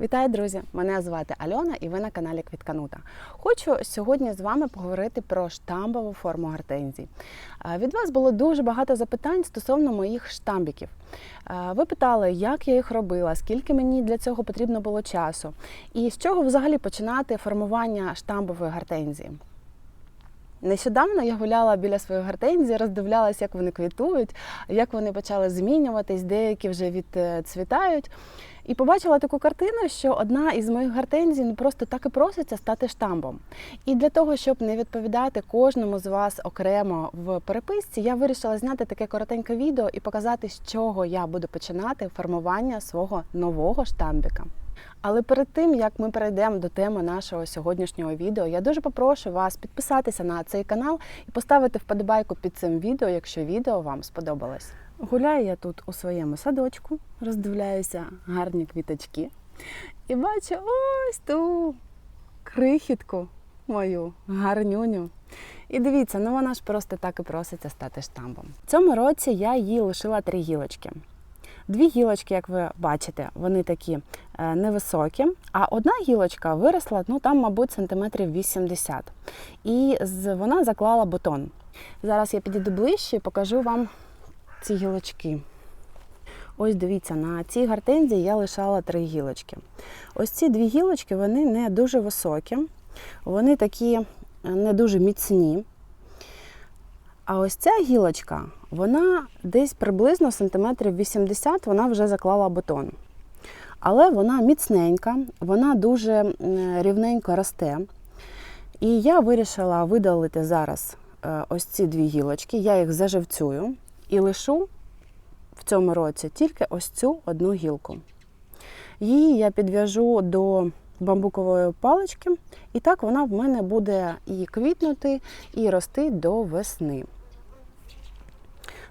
Вітаю, друзі! Мене звати Альона і ви на каналі Квітканута. Хочу сьогодні з вами поговорити про штамбову форму гортензій. Е, Від вас було дуже багато запитань стосовно моїх штамбіків. Е, Ви питали, як я їх робила, скільки мені для цього потрібно було часу, і з чого взагалі починати формування штамбової гортензії. Нещодавно я гуляла біля своєї гортензії, роздивлялася, як вони квітують, як вони почали змінюватись, деякі вже відцвітають. І побачила таку картину, що одна із моїх гортензій просто так і проситься стати штамбом. І для того, щоб не відповідати кожному з вас окремо в переписці, я вирішила зняти таке коротеньке відео і показати, з чого я буду починати формування свого нового штамбіка. Але перед тим як ми перейдемо до теми нашого сьогоднішнього відео, я дуже попрошу вас підписатися на цей канал і поставити вподобайку під цим відео, якщо відео вам сподобалось. Гуляю я тут у своєму садочку, роздивляюся гарні квіточки і бачу ось ту крихітку мою гарнюню. І дивіться, ну вона ж просто так і проситься стати штамбом. В цьому році я їй лишила три гілочки. Дві гілочки, як ви бачите, вони такі е, невисокі, а одна гілочка виросла, ну там, мабуть, сантиметрів 80. І вона заклала бутон. Зараз я підійду ближче і покажу вам ці гілочки. Ось дивіться, на цій гортензії я лишала три гілочки. Ось ці дві гілочки вони не дуже високі, вони такі е, не дуже міцні. А ось ця гілочка, вона десь приблизно сантиметрів 80, вона вже заклала бутон. Але вона міцненька, вона дуже рівненько росте. І я вирішила видалити зараз е, ось ці дві гілочки, я їх заживцюю і лишу в цьому році тільки ось цю одну гілку. Її я підв'яжу до бамбукової палички, і так вона в мене буде і квітнути, і рости до весни.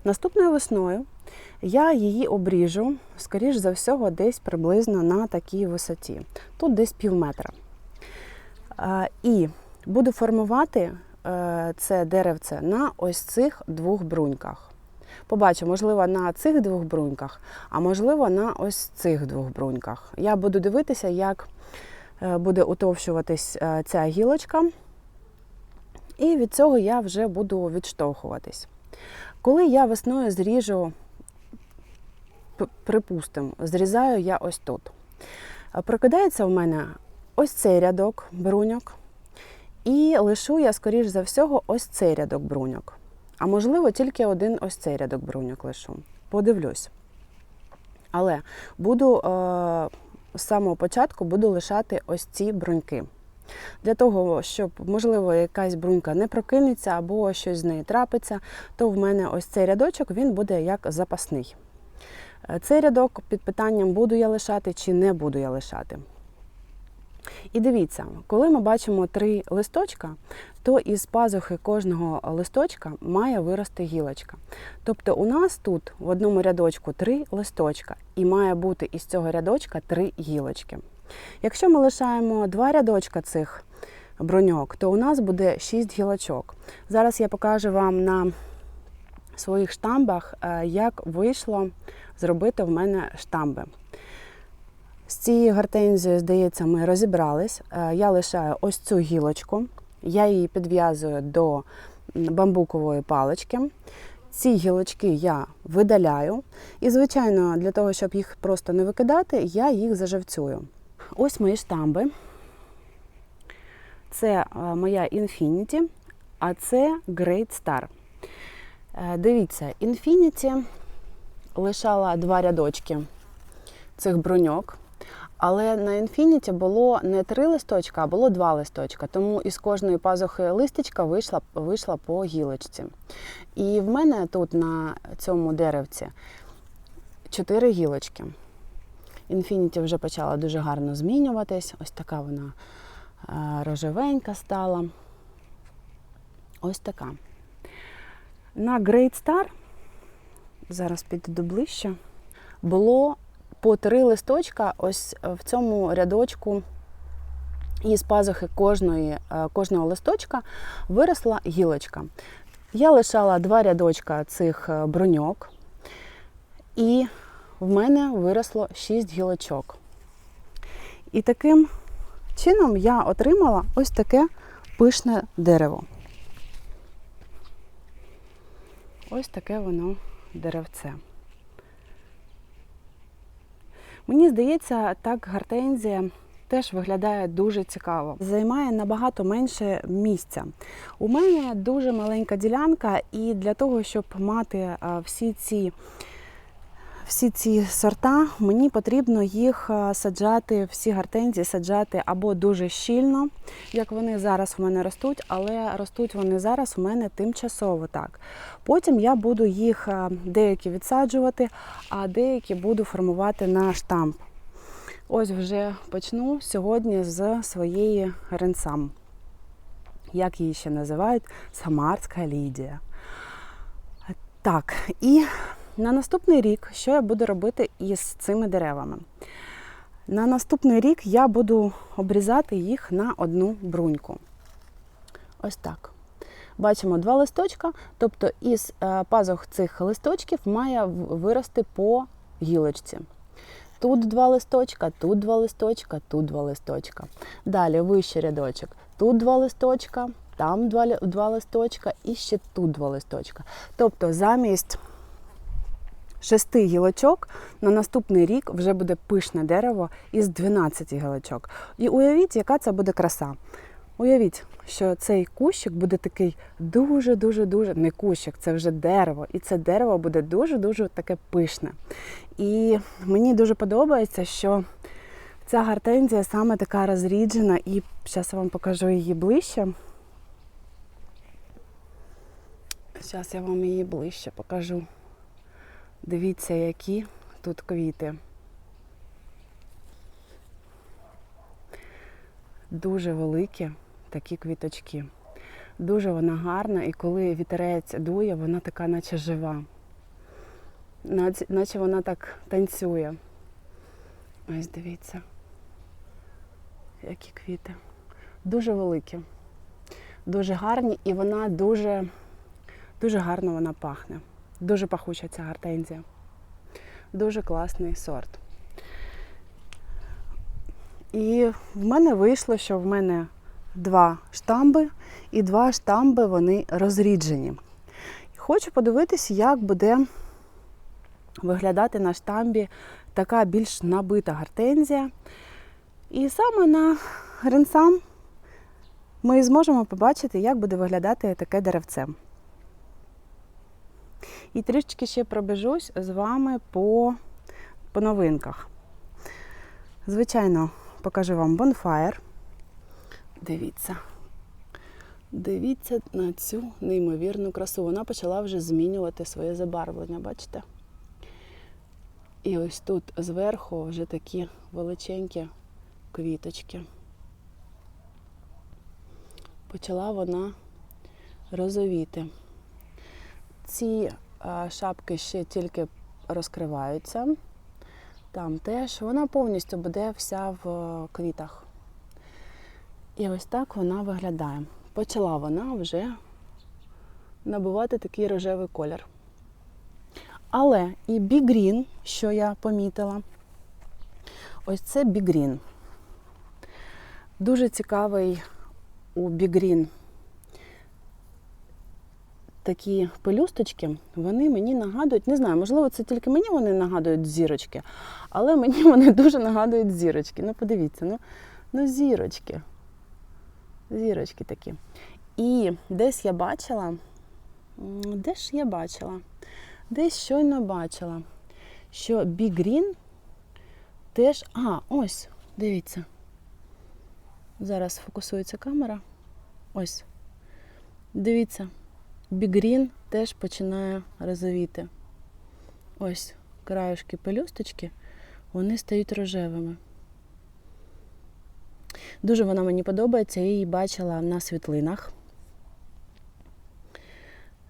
Наступною весною я її обріжу, скоріш за всього, десь приблизно на такій висоті. Тут десь пів метра. І буду формувати е, це деревце на ось цих двох бруньках. Побачу, можливо, на цих двох бруньках, а можливо, на ось цих двох бруньках. Я буду дивитися, як е, буде утовщуватись е, ця гілочка, і від цього я вже буду відштовхуватись. Коли я весною зріжу, припустимо, зрізаю я ось тут. Прокидається в мене ось цей рядок бруньок, і лишу я, скоріш за всього, ось цей рядок бруньок. А можливо, тільки один ось цей рядок бруньок лишу. Подивлюсь. Але буду е, з самого початку буду лишати ось ці бруньки. Для того, щоб, можливо, якась брунька не прокинеться або щось з нею трапиться, то в мене ось цей рядочок він буде як запасний. Е, Цей рядок під питанням, буду я лишати чи не буду я лишати. І дивіться, коли ми бачимо три листочка, то із пазухи кожного листочка має вирости гілочка. Тобто у нас тут в одному рядочку три листочка, і має бути із цього рядочка три гілочки. Якщо ми лишаємо два рядочка цих броньок, то у нас буде шість гілочок. Зараз я покажу вам на своїх штамбах, е, як вийшло зробити в мене штамби. З цією гортензією, здається, ми розібрались. Е, Я лишаю ось цю гілочку, я її підв'язую до бамбукової палички. Ці гілочки я видаляю. І, звичайно, для того, щоб їх просто не викидати, я їх заживцюю. Ось мої штамби. Це е, моя Infinity, а це Great Star. Е, Дивіться, Infinity лишала два рядочки цих броньок. Але на Infinity було не три листочка, а було два листочка. Тому із кожної пазухи листочка вийшла, вийшла по гілочці. І в мене тут на цьому деревці чотири гілочки. Infinity вже почала дуже гарно змінюватись. Ось така вона е, рожевенька стала. Ось така. На Great Star, зараз підійду ближче, було по три листочка ось в цьому рядочку. І з пазухи кожної, е, кожного листочка виросла гілочка. Я лишала два рядочка цих е, броньок, і в мене виросло 6 гілочок. І таким чином я отримала ось таке пишне дерево. Ось таке воно деревце. Мені здається, так гортензія теж виглядає дуже цікаво. Займає набагато менше місця. У мене дуже маленька ділянка, і для того, щоб мати всі ці всі ці сорта, мені потрібно їх саджати, всі гортензії саджати або дуже щільно, як вони зараз у мене ростуть, але ростуть вони зараз у мене тимчасово так. Потім я буду їх деякі відсаджувати, а деякі буду формувати на штамп. Ось вже почну сьогодні з своєї ренсам. Як її ще називають? Самарська Лідія. Так, і на наступний рік, що я буду робити із цими деревами? На наступний рік я буду обрізати їх на одну бруньку. Ось так. Бачимо два листочка, тобто із е, пазух цих листочків має вирости по гілочці. Тут два листочка, тут два листочка, тут два листочка. Далі вищий рядочок. Тут два листочка, там два, два листочка і ще тут два листочка. Тобто замість шести гілочок на наступний рік вже буде пишне дерево із 12 гілочок. І уявіть, яка це буде краса. Уявіть, що цей кущик буде такий дуже-дуже дуже не кущик, це вже дерево. І це дерево буде дуже-дуже таке пишне. І мені дуже подобається, що ця гортензія саме така розріджена, і зараз я вам покажу її ближче. Зараз я вам її ближче покажу. Дивіться, які тут квіти. Дуже великі такі квіточки. Дуже вона гарна, і коли вітерець дує, вона така, наче жива. Наче, вона так танцює. Ось дивіться, які квіти. Дуже великі, дуже гарні, і вона дуже, дуже гарно вона пахне. Дуже пахуча ця гортензія. Дуже класний сорт. І в мене вийшло, що в мене два штамби, і два штамби вони розріджені. Хочу подивитися, як буде виглядати на штамбі така більш набита гортензія. І саме на гринсам ми зможемо побачити, як буде виглядати таке деревце. І трішечки ще пробіжусь з вами по, по новинках. Звичайно, покажу вам бонфаєр. Дивіться. Дивіться на цю неймовірну красу. Вона почала вже змінювати своє забарвлення, бачите? І ось тут зверху вже такі величенькі квіточки. Почала вона розовіти. Ці шапки ще тільки розкриваються. Там теж вона повністю буде вся в е, квітах. І ось так вона виглядає. Почала вона вже набувати такий рожевий колір. Але і бігрін, що я помітила, ось це бігрін. Дуже цікавий у бігрін такі пелюсточки, вони мені нагадують, не знаю, можливо, це тільки мені вони нагадують зірочки, але мені вони дуже нагадують зірочки. Ну, подивіться, ну, ну зірочки. Зірочки такі. І десь я бачила, де ж я бачила? Десь щойно бачила, що бігрін теж. А, ось, дивіться. Зараз фокусується камера. Ось. Дивіться, бігрін теж починає розовіти. Ось краюшки пелюсточки, вони стають рожевими. Дуже вона мені подобається, я її бачила на світлинах.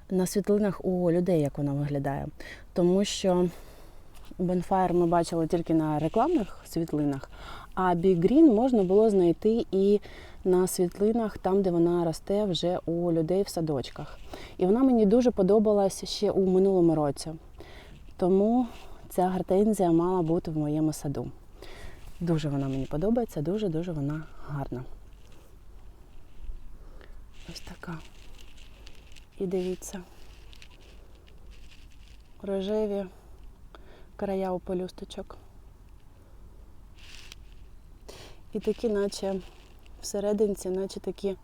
На світлинах у людей, як вона виглядає. Тому що Bonfire ми бачили тільки на рекламних світлинах, а Big Green можна було знайти і на світлинах, там, де вона росте вже у людей в садочках. І вона мені дуже подобалась ще у минулому році. Тому ця гортензія мала бути в моєму саду. Дуже вона мені подобається, дуже-дуже вона гарна. Ось така. І дивіться. Рожеві края у пелюсточок. І такі, наче всерединці, наче такі.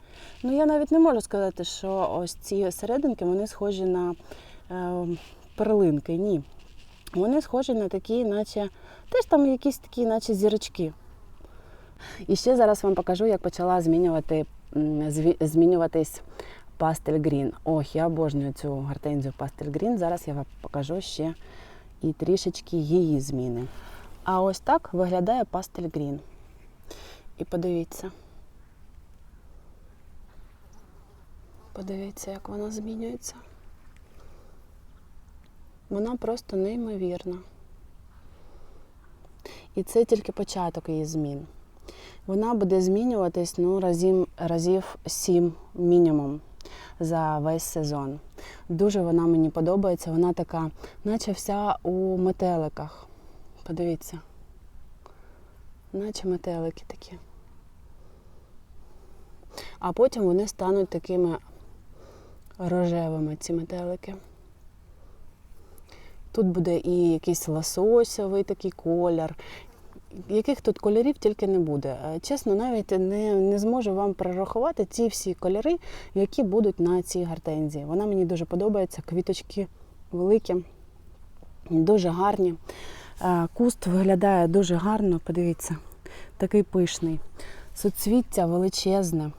Ну, я навіть не можу сказати, що ось ці серединки вони схожі на е, перлинки. Ні. Вони схожі на такі, наче теж там якісь такі, наче зірочки. І ще зараз вам покажу, як почала змінювати, змінюватись пастель грін. Ох, я обожнюю цю гортензію пастель грін. Зараз я вам покажу ще і трішечки її зміни. А ось так виглядає пастель грін. І подивіться. Подивіться, як вона змінюється. Вона просто неймовірна. І це тільки початок її змін. Вона буде змінюватись ну, разів, разів 7 мінімум за весь сезон. Дуже вона мені подобається. Вона така, наче вся у метеликах. Подивіться. Наче метелики такі. А потім вони стануть такими рожевими, ці метелики. Тут буде і якийсь лососовий такий колір. Яких тут кольорів тільки не буде. Чесно, навіть не, не зможу вам перерахувати ці всі кольори, які будуть на цій гортензії. Вона мені дуже подобається, квіточки великі, дуже гарні. Куст виглядає дуже гарно, подивіться, такий пишний. Суцвіття величезне.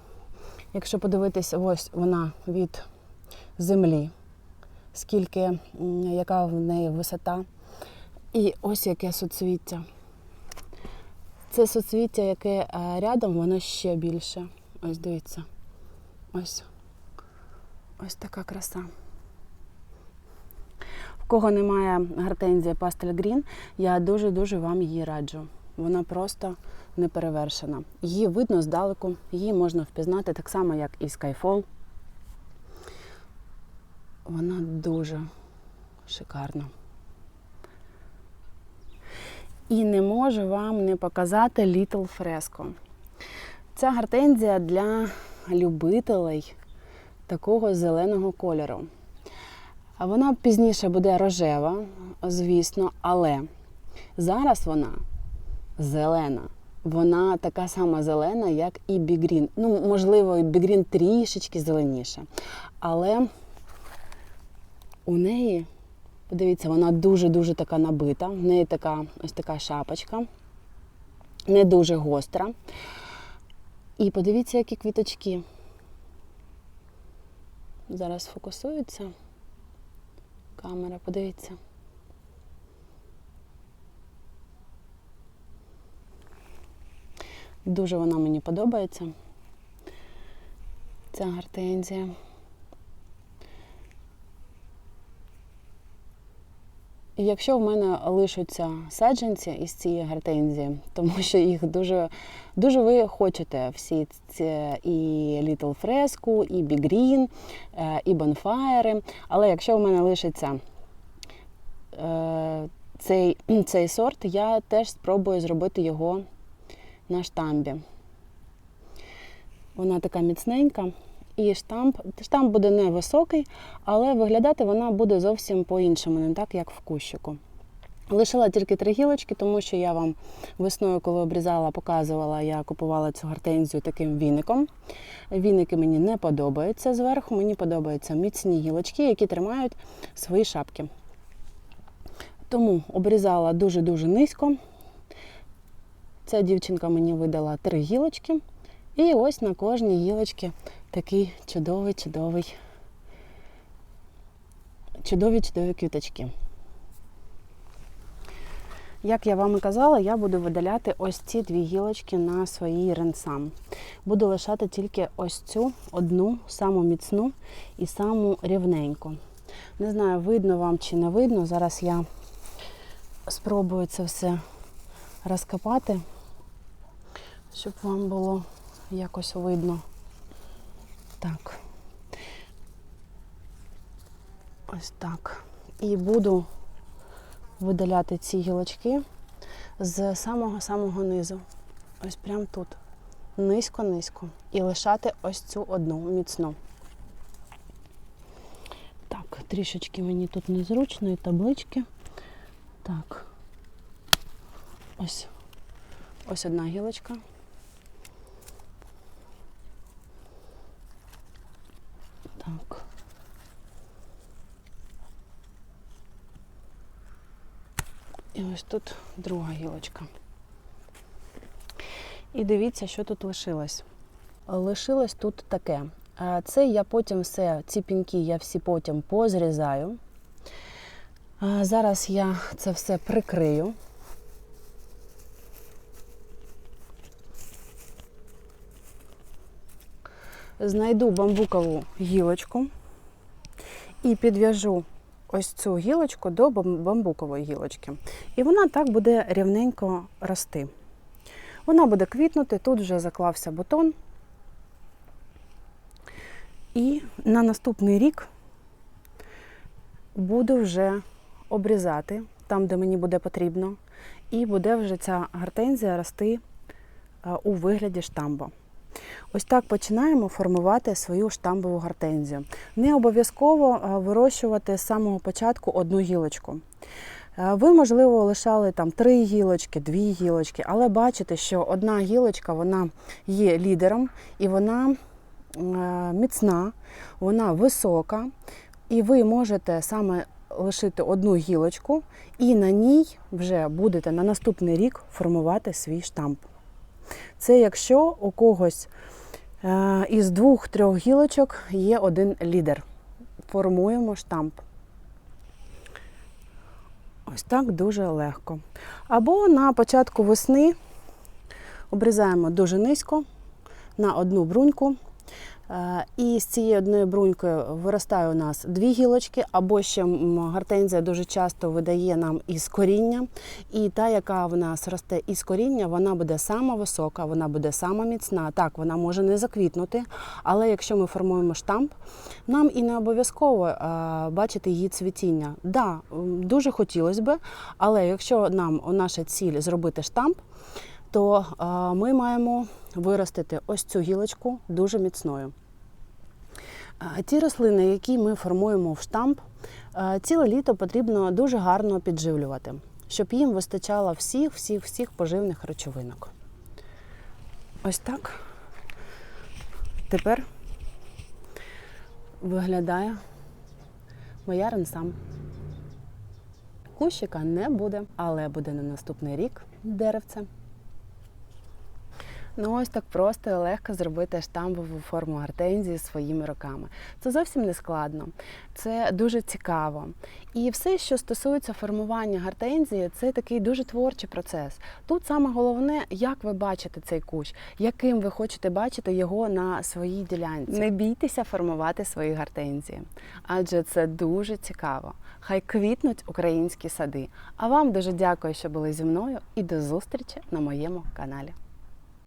Якщо подивитися, ось вона від землі, скільки, яка в неї висота. І ось яке суцвіття. Це суцвіття, яке е, рядом, воно ще більше. Ось дивіться. Ось. Ось така краса. В кого немає гортензії Pastel Green, я дуже-дуже вам її раджу. Вона просто неперевершена. Її видно здалеку, її можна впізнати так само, як і Skyfall. Вона дуже шикарна. І не можу вам не показати Little Fresco. Ця гортензія для любителей такого зеленого кольору. Вона пізніше буде рожева, звісно, але зараз вона зелена. Вона така сама зелена, як і бігрін. Ну, можливо, бігрін трішечки зеленіше. Але у неї, подивіться, вона дуже-дуже така набита. В неї така ось така шапочка, не дуже гостра. І подивіться, які квіточки. Зараз фокусується камера, подивіться. Дуже вона мені подобається. Ця гортензія. Якщо в мене лишаться саджанці із цієї гортензії, тому що їх дуже, дуже ви хочете всі ці і Little Fresco, і Big Green, е, і Bonfire. Але якщо в мене лишиться е, цей, цей сорт, я теж спробую зробити його на штамбі. Вона така міцненька. І штамп, штамп буде невисокий, але виглядати вона буде зовсім по-іншому, не так, як в кущику. Лишила тільки три гілочки, тому що я вам весною, коли обрізала, показувала, я купувала цю гортензію таким віником. Віники мені не подобаються зверху, мені подобаються міцні гілочки, які тримають свої шапки. Тому обрізала дуже-дуже низько. Ця дівчинка мені видала три гілочки. І ось на кожній гілочці такий чудовий, чудовий, чудові, чудові квіточки. Як я вам і казала, я буду видаляти ось ці дві гілочки на своїй ренсам. Буду лишати тільки ось цю одну, саму міцну і саму рівненьку. Не знаю, видно вам чи не видно. Зараз я спробую це все розкопати, щоб вам було якось видно. Так. Ось так. І буду видаляти ці гілочки. з самого-самого низу. Ось прямо тут. Низько-низько. І лишати ось цю одну міцну. Так, трішечки мені тут незручно і таблички. Так. Ось. Ось одна гілочка. Так. І ось тут друга гілочка. І дивіться, що тут лишилось. Лишилось тут таке. Це я потім все, ці піньки я всі потім позрізаю. Зараз я це все прикрию. Знайду бамбукову гілочку і підв'яжу ось цю гілочку до бамбукової гілочки. І вона так буде рівненько рости. Вона буде квітнути, тут вже заклався бутон. І на наступний рік буду вже обрізати там, де мені буде потрібно, і буде вже ця гортензія рости е, у вигляді штамбу. Ось так починаємо формувати свою штамбову гортензію. Не обов'язково е, вирощувати з самого початку одну гілочку. Е, Ви, можливо, лишали там три гілочки, дві гілочки, але бачите, що одна гілочка вона є лідером і вона е, міцна, вона висока, і ви можете саме лишити одну гілочку, і на ній вже будете на наступний рік формувати свій штамп. Це якщо у когось е, із двох-трьох гілочок є один лідер. Формуємо штамп. Ось так дуже легко. Або на початку весни обрізаємо дуже низько на одну бруньку. Е, І з цієї одної бруньки виростає у нас дві гілочки, або ще гортензія дуже часто видає нам із коріння. І та, яка в нас росте із коріння, вона буде сама висока, вона буде сама міцна. Так, вона може не заквітнути, але якщо ми формуємо штамп, нам і не обов'язково е, бачити її цвітіння. Да, дуже хотілося б, але якщо нам наша ціль зробити штамп, то ми маємо виростити ось цю гілочку дуже міцною. Ті рослини, які ми формуємо в штамп, ціле літо потрібно дуже гарно підживлювати, щоб їм вистачало всіх, всіх, всіх поживних речовинок. Ось так. Тепер виглядає моя ренсам. Кущика не буде, але буде на наступний рік деревце. Ну ось так просто і легко зробити штамбову форму гортензії своїми руками. Це зовсім не складно, це дуже цікаво. І все, що стосується формування гортензії, це такий дуже творчий процес. Тут саме головне, як ви бачите цей кущ, яким ви хочете бачити його на своїй ділянці. Не бійтеся формувати свої гортензії, адже це дуже цікаво. Хай квітнуть українські сади. А вам дуже дякую, що були зі мною, і до зустрічі на моєму каналі.